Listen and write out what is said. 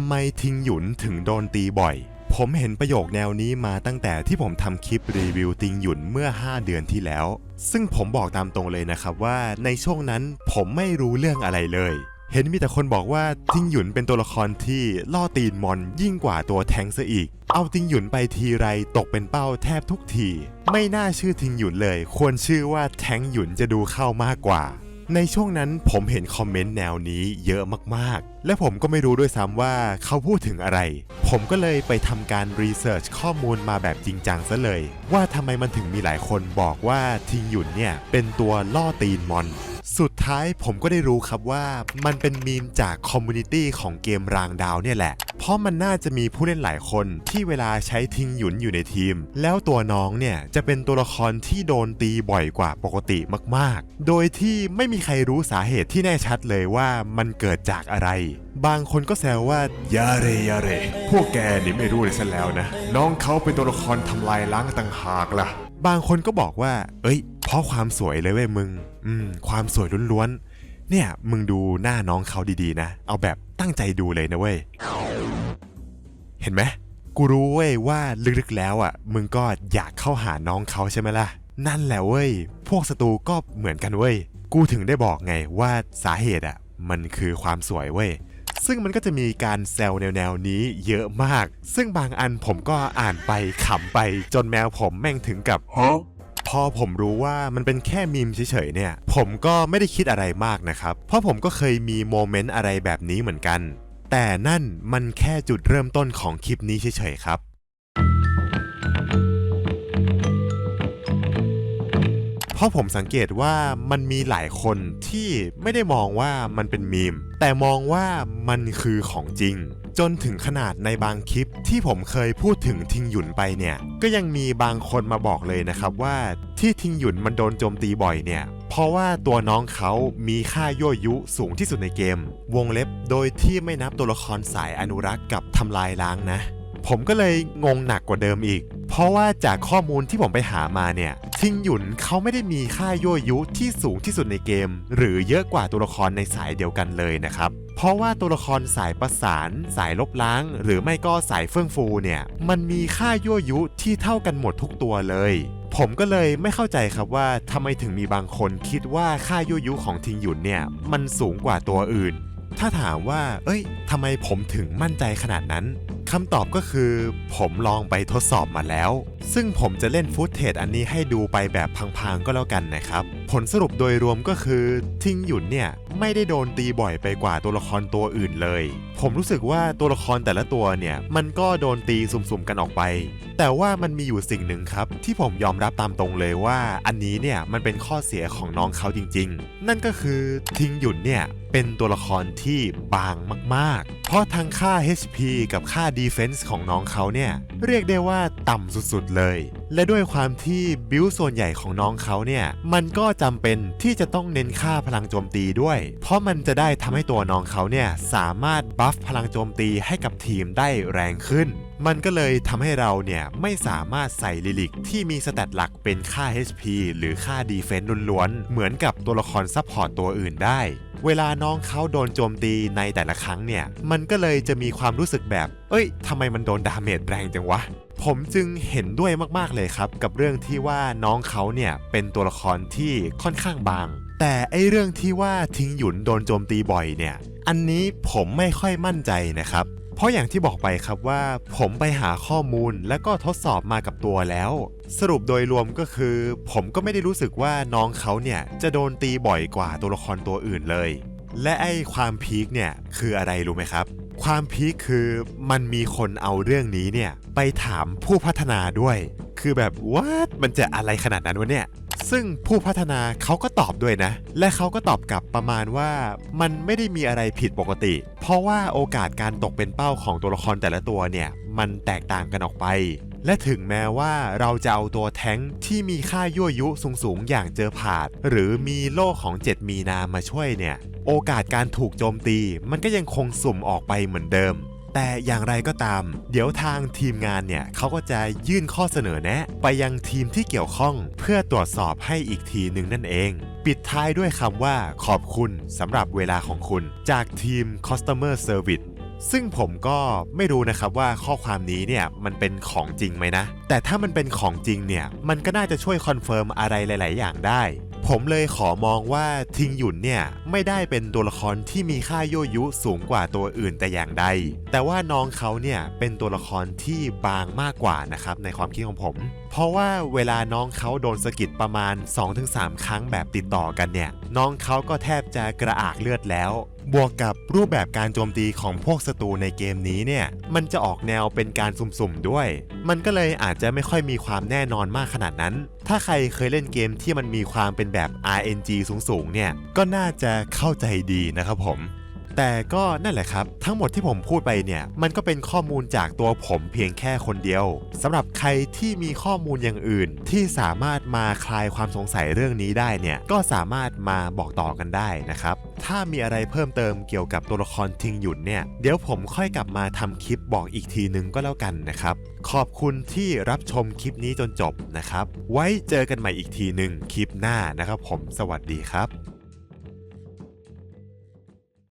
ำไมทิงหยุนถึงโดนตีบ่อย ผมเห็นประโยคแนวนี้มาตั้งแต่ที่ผมทำคลิปรีวิวติงหยุนเมื่อ 5 เดือนที่แล้ว ซึ่งผมบอกตามตรงเลยนะครับว่าในช่วงนั้นผมไม่รู้เรื่องอะไรเลย เห็นมีแต่คนบอกว่าทิงหยุนเป็นตัวละครที่ล่อตีนมอนยิ่งกว่าตัวแทงซะอีก เอาทิงหยุนไปทีไรตกเป็นเป้าแทบทุกที ไม่น่าชื่อทิงหยุนเลย ควรชื่อว่าแทงหยุนจะดูเข้ามากกว่า ในช่วงนั้นผมเห็นคอมเมนต์แนวนี้เยอะมากๆ และผมก็ไม่รู้ด้วยซ้ำว่าเขาพูดถึงอะไร ผมก็เลยไปทำการรีเสิร์ชข้อมูลมาแบบจริงจังซะเลย ว่าทำไมมันถึงมีหลายคนบอกว่าทิงหยุนเนี่ย เป็นตัวล่อตีนมอน สุดท้ายผมก็ได้รู้ครับว่ามันเป็นมีมจากคอมมูนิตี้ของเกมรางดาวเนี่ยแหละ เพราะมันน่าจะมีผู้เล่นหลายคนที่เวลาใช้ทิงหยุนอยู่ในทีม แล้วตัวน้องเนี่ยจะเป็นตัวละครที่โดนตีบ่อยกว่าปกติมาก ๆ โดยที่ไม่มีใครรู้สาเหตุที่แน่ชัดเลยว่ามันเกิดจากอะไรบางคนก็แซวว่ายาเรยาเร พวกแกนี่ไม่รู้เลยซะแล้วนะ น้องเขาเป็นตัวละครทำลายล้างต่างหากล่ะ บางคนก็บอกว่า เอ้ย เพราะความสวยเลยเว้ยมึง อืม ความสวยล้วนๆ เนี่ย มึงดูหน้าน้องเขาดีๆนะ เอาแบบตั้งใจดูเลยนะเว้ย เห็นไหม กูรู้เว้ยว่าลึกๆแล้วอะ มึงก็อยากเข้าหาน้องเขาใช่ไหมล่ะ นั่นแหละเว้ย พวกศัตรูก็เหมือนกันเว้ย กูถึงได้บอกไงว่าสาเหตุอะ มันคือความสวยเว้ยซึ่งมันก็จะมีการแซวแนวๆนี้เยอะมาก ซึ่งบางอันผมก็อ่านไปขำไปจนแมวผมแม่งถึงกับพอผมรู้ว่ามันเป็นแค่มีมเฉยๆเนี่ย ผมก็ไม่ได้คิดอะไรมากนะครับ เพราะผมก็เคยมีโมเมนต์อะไรแบบนี้เหมือนกัน แต่นั่นมันแค่จุดเริ่มต้นของคลิปนี้เฉยๆครับ ราะผมสังเกตว่ามันมีหลายคนที่ไม่ได้มองว่ามันเป็นมีม แต่มองว่ามันคือของจริง จนถึงขนาดในบางคลิปที่ผมเคยพูดถึงทิงหยุนไปเนี่ย ก็ยังมีบางคนมาบอกเลยนะครับว่าที่ทิงหยุนมันโดนโจมตีบ่อยเนี่ย เพราะว่าตัวน้องเขามีค่ายั่วยุสูงที่สุดในเกม วงเล็บโดยที่ไม่นับตัวละครสายอนุรักษ์กับทำลายล้างนะ ผมก็เลยงงหนักกว่าเดิมอีก เพราะว่าจากข้อมูลที่ผมไปหามาเนี่ยทิงหยุนเขาไม่ได้มีค่ายั่วยุที่สูงที่สุดในเกม หรือเยอะกว่าตัวละครในสายเดียวกันเลยนะครับเพราะว่าตัวละครสายประสาน สายลบล้าง หรือไม่ก็สายเฟื่องฟูเนี่ย มันมีค่ายั่วยุที่เท่ากันหมดทุกตัวเลย ผมก็เลยไม่เข้าใจครับว่าทำไมถึงมีบางคนคิดว่าค่ายั่วยุของทิงหยุนเนี่ย มันสูงกว่าตัวอื่น ถ้าถามว่า เอ้ยทำไมผมถึงมั่นใจขนาดนั้น คำตอบก็คือ ผมลองไปทดสอบมาแล้ว ซึ่งผมจะเล่นฟุตเทจอันนี้ให้ดูไปแบบพังๆก็แล้วกันนะครับ ผลสรุปโดยรวมก็คือทิงหยุนเนี่ย ไม่ได้โดนตีบ่อยไปกว่าตัวละครตัวอื่นเลย ผมรู้สึกว่าตัวละครแต่ละตัวเนี่ย มันก็โดนตีสุ่มๆกันออกไป แต่ว่ามันมีอยู่สิ่งหนึ่งครับ ที่ผมยอมรับตามตรงเลยว่า อันนี้เนี่ยมันเป็นข้อเสียของน้องเขาจริง ๆ นั่นก็คือทิงหยุนเนี่ย เป็นตัวละครที่บางมาก ๆ เพราะทั้งค่า HP กับค่า Defense ของน้องเขาเนี่ย เรียกได้ว่าต่ำสุด ๆ เลย และด้วยความที่บิลส่วนใหญ่ของน้องเขาเนี่ย มันก็จำเป็นที่จะต้องเน้นค่าพลังโจมตีด้วย เพราะมันจะได้ทำให้ตัวน้องเขาเนี่ย สามารถบัฟพลังโจมตีให้กับทีมได้แรงขึ้นมันก็เลยทำให้เราเนี่ย ไม่สามารถใส่ลิลิกที่มีสแตตหลักเป็นค่า HP หรือค่า Defense ล้วนๆ เหมือนกับตัวละครซัพพอร์ตตัวอื่นได้ เวลาน้องเขาโดนโจมตีในแต่ละครั้งเนี่ย มันก็เลยจะมีความรู้สึกแบบ เอ้ยทำไมมันโดนดาเมจแรงจังวะ ผมจึงเห็นด้วยมากๆเลยครับ กับเรื่องที่ว่าน้องเขาเนี่ยเป็นตัวละครที่ค่อนข้างบาง แต่ไอเรื่องที่ว่าทิ้งหยุนโดนโจมตีบ่อยเนี่ย อันนี้ผมไม่ค่อยมั่นใจนะครับ เพราะอย่างที่บอกไปครับว่า ผมไปหาข้อมูลแล้วก็ทดสอบมากับตัวแล้ว สรุปโดยรวมก็คือ ผมก็ไม่ได้รู้สึกว่าน้องเขาเนี่ยจะโดนตีบ่อยกว่าตัวละครตัวอื่นเลย และไอ้ความพีคเนี่ยคืออะไรรู้ไหมครับ ความพีคคือมันมีคนเอาเรื่องนี้เนี่ยไปถามผู้พัฒนาด้วย คือแบบว่ามันจะอะไรขนาดนั้นวะเนี่ย ซึ่งผู้พัฒนาเขาก็ตอบด้วยนะ และเขาก็ตอบกลับประมาณว่ามันไม่ได้มีอะไรผิดปกติ เพราะว่าโอกาสการตกเป็นเป้าของตัวละครแต่ละตัวเนี่ยมันแตกต่างกันออกไป และถึงแม้ว่าเราจะเอาตัวแท้งที่มีค่ายั่วยุสูงๆ อย่างเจอผาด หรือมีโล่ของ 7 มีนามาช่วยเนี่ย โอกาสการถูกโจมตีมันก็ยังคงสุ่มออกไปเหมือนเดิม แต่อย่างไรก็ตาม เดี๋ยวทางทีมงานเนี่ยเขาก็จะยื่นข้อเสนอแนะ ไปยังทีมที่เกี่ยวข้อง เพื่อตรวจสอบให้อีกทีหนึ่งนั่นเอง ปิดท้ายด้วยคำว่าขอบคุณสำหรับเวลาของคุณ จากทีม Customer Service ซึ่งผมก็ไม่รู้นะครับว่าข้อความนี้เนี่ยมันเป็นของจริงไหมนะ แต่ถ้ามันเป็นของจริงเนี่ยมันก็น่าจะช่วยคอนเฟิร์มอะไรหลาย ๆ อย่างได้ ผมเลยขอมองว่าทิงหยุนเนี่ยไม่ได้เป็นตัวละครที่มีค่าโยยุสูงกว่าตัวอื่นแต่อย่างใด แต่ว่าน้องเขาเนี่ยเป็นตัวละครที่บางมากกว่านะครับในความคิดของผม เพราะว่าเวลาน้องเขาโดนสะกิดประมาณ 2-3 ครั้งแบบติดต่อกันเนี่ยน้องเขาก็แทบจะกระอากเลือดแล้ว บวกกับรูปแบบการโจมตีของพวกศัตรูในเกมนี้เนี่ย มันจะออกแนวเป็นการสุ่มๆด้วย มันก็เลยอาจจะไม่ค่อยมีความแน่นอนมากขนาดนั้น ถ้าใครเคยเล่นเกมที่มันมีความเป็นแบบ RNG สูงๆเนี่ย ก็น่าจะเข้าใจดีนะครับผม แต่ก็นั่นแหละครับ ทั้งหมดที่ผมพูดไปเนี่ย มันก็เป็นข้อมูลจากตัวผมเพียงแค่คนเดียวสำหรับใครที่มีข้อมูลอย่างอื่น ที่สามารถมาคลายความสงสัยเรื่องนี้ได้เนี่ย ก็สามารถมาบอกต่อกันได้นะครับ ถ้ามีอะไรเพิ่มเติมเกี่ยวกับตัวละครทิงหยุนเนี่ย เดี๋ยวผมค่อยกลับมาทำคลิปบอกอีกทีนึงก็แล้วกันนะครับ ขอบคุณที่รับชมคลิปนี้จนจบนะครับ ไว้เจอกันใหม่อีกทีหนึ่งคลิปหน้านะครับ ผมสวัสดีครับ